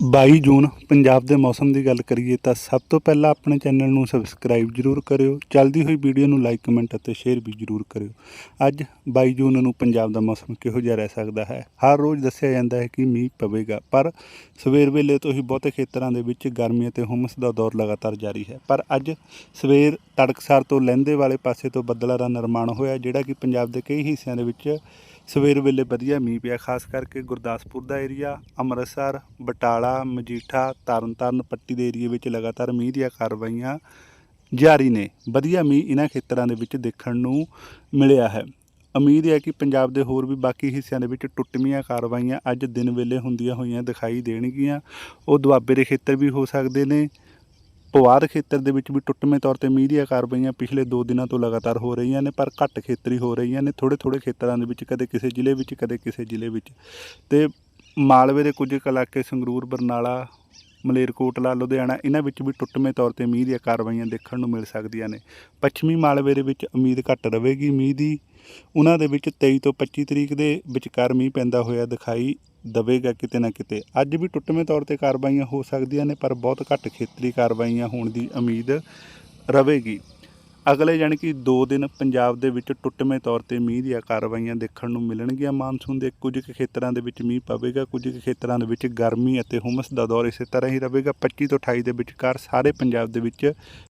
22 ਜੂਨ ਪੰਜਾਬ ਦੇ ਮੌਸਮ ਦੀ ਗੱਲ ਕਰੀਏ ਤਾਂ ਸਭ ਤੋਂ ਪਹਿਲਾਂ ਆਪਣੇ ਚੈਨਲ ਨੂੰ ਸਬਸਕ੍ਰਾਈਬ ਜਰੂਰ ਕਰਿਓ, ਚੱਲਦੀ ਹੋਈ ਵੀਡੀਓ ਨੂੰ ਲਾਈਕ ਕਮੈਂਟ ਅਤੇ ਸ਼ੇਅਰ ਵੀ ਜਰੂਰ ਕਰਿਓ। ਅੱਜ 22 ਜੂਨ ਨੂੰ ਪੰਜਾਬ ਦਾ ਮੌਸਮ ਕਿਹੋ ਜਿਹਾ ਰਹਿ ਸਕਦਾ ਹੈ? ਹਰ ਰੋਜ਼ ਦੱਸਿਆ ਜਾਂਦਾ ਹੈ ਕਿ ਮੀਂਹ ਪਵੇਗਾ, ਪਰ ਸਵੇਰ ਵੇਲੇ ਤੋਂ ਹੀ ਬਹੁਤੇ ਖੇਤਰਾਂ ਦੇ ਵਿੱਚ ਗਰਮੀ ਅਤੇ ਹੁਮਸ ਦਾ ਦੌਰ ਲਗਾਤਾਰ ਜਾਰੀ ਹੈ। ਪਰ ਅੱਜ ਸਵੇਰ ਤੜਕਸਾਰ ਤੋਂ ਲਹਿੰਦੇ ਵਾਲੇ ਪਾਸੇ ਤੋਂ ਬੱਦਲਾਂ ਦਾ ਨਿਰਮਾਣ ਹੋਇਆ, ਜਿਹੜਾ ਕਿ ਪੰਜਾਬ ਦੇ ਕਈ ਹਿੱਸਿਆਂ ਦੇ ਵਿੱਚ ਸਵੇਰ ਵੇਲੇ ਵਧੀਆ ਮੀਂਹ ਪਿਆ, ਖਾਸ ਕਰਕੇ ਗੁਰਦਾਸਪੁਰ ਦਾ ਏਰੀਆ ਅੰਮ੍ਰਿਤਸਰ, ਬਟਾਲਾ, ਮਜੀਠਾ, ਤਰਨਤਾਰਨ, ਪੱਟੀ ਦੇ ਏਰੀਏ ਵਿੱਚ ਲਗਾਤਾਰ ਮੀਂਹ ਦੀਆਂ ਕਾਰਵਾਈਆਂ ਜਾਰੀ ਨੇ। ਵਧੀਆ ਮੀਂਹ ਇਹਨਾਂ ਖੇਤਰਾਂ ਦੇ ਵਿੱਚ ਦੇਖਣ ਨੂੰ ਮਿਲਿਆ ਹੈ। ਉਮੀਦ ਹੈ ਕਿ ਪੰਜਾਬ ਦੇ ਹੋਰ ਵੀ ਬਾਕੀ ਹਿੱਸਿਆਂ ਦੇ ਵਿੱਚ ਟੁੱਟਵੀਆਂ ਕਾਰਵਾਈਆਂ ਅੱਜ ਦਿਨ ਵੇਲੇ ਹੁੰਦੀਆਂ ਹੋਈਆਂ ਦਿਖਾਈ ਦੇਣਗੀਆਂ। ਉਹ ਦੁਆਬੇ ਦੇ ਖੇਤਰ ਵੀ ਹੋ ਸਕਦੇ ਨੇ। ਪਵਾਰ ਖੇਤਰ ਦੇ ਵਿੱਚ ਵੀ ਟੁੱਟਵੇਂ ਤੌਰ ਤੇ ਮੀਂਹ ਦੀਆਂ ਕਾਰਵਾਈਆਂ ਪਿਛਲੇ 2 ਦਿਨਾਂ ਤੋਂ ਲਗਾਤਾਰ ਹੋ ਰਹੀਆਂ ਨੇ, ਪਰ ਘੱਟ ਖੇਤਰੀ ਹੋ ਰਹੀਆਂ ਨੇ ਥੋੜੇ ਥੋੜੇ ਖੇਤਰਾਂ ਦੇ ਵਿੱਚ, ਕਦੇ ਕਿਸੇ ਜ਼ਿਲ੍ਹੇ ਵਿੱਚ, ਕਦੇ ਕਿਸੇ ਜ਼ਿਲ੍ਹੇ ਵਿੱਚ। ਤੇ ਮਾਲਵੇ ਦੇ ਕੁਝ ਕੁ ਇਲਾਕੇ, ਸੰਗਰੂਰ, ਬਰਨਾਲਾ, ਮਲੇਰਕੋਟਲਾ, ਲੁਧਿਆਣਾ, ਇਹਨਾਂ ਵਿੱਚ ਵੀ ਟੁੱਟਵੇਂ ਤੌਰ ਤੇ ਮੀਂਹ ਦੀਆਂ ਕਾਰਵਾਈਆਂ ਦੇਖਣ ਨੂੰ ਮਿਲ ਸਕਦੀਆਂ ਨੇ। ਪੱਛਮੀ ਮਾਲਵੇ ਦੇ ਵਿੱਚ ਉਮੀਦ ਘੱਟ ਰਹੇਗੀ ਮੀਂਹ ਦੀ। ਉਹਨਾਂ ਦੇ ਵਿੱਚ 23 ਤੋਂ 25 ਤਰੀਕ ਦੇ ਵਿਚਕਾਰ ਮੀਂਹ ਪੈਂਦਾ ਹੋਇਆ ਦਿਖਾਈ ਦਵੇਗਾ ਕਿਤੇ ਨਾ ਕਿਤੇ। ਅੱਜ ਵੀ ਟੁੱਟਵੇਂ ਤੌਰ ਤੇ ਕਾਰਵਾਈਆਂ ਹੋ ਸਕਦੀਆਂ ਨੇ, ਪਰ ਬਹੁਤ ਘੱਟ ਖੇਤਰੀ ਕਾਰਵਾਈਆਂ ਹੋਣ ਦੀ ਉਮੀਦ ਰਹੇਗੀ। ਅਗਲੇ ਜਾਣੀ ਕਿ 2 ਦਿਨ ਪੰਜਾਬ ਦੇ ਵਿੱਚ ਟੁੱਟਵੇਂ ਤੌਰ ਤੇ ਮੀਂਹ ਦੀਆਂ ਕਾਰਵਾਈਆਂ ਦੇਖਣ ਨੂੰ ਮਿਲਣਗੀਆਂ। ਮਾਨਸੂਨ ਦੇ ਕੁਝ ਕੁ ਖੇਤਰਾਂ ਦੇ ਵਿੱਚ ਮੀਂਹ ਪਵੇਗਾ, ਕੁਝ ਕੁ ਖੇਤਰਾਂ ਦੇ ਵਿੱਚ ਗਰਮੀ ਅਤੇ ਹੁਮਸ ਦਾ ਦੌਰ ਇਸੇ ਤਰ੍ਹਾਂ ਹੀ ਰਹੇਗਾ। 25 ਤੋਂ 28 ਦੇ ਵਿਚਕਾਰ ਸਾਰੇ ਪੰਜਾਬ ਦੇ ਵਿੱਚ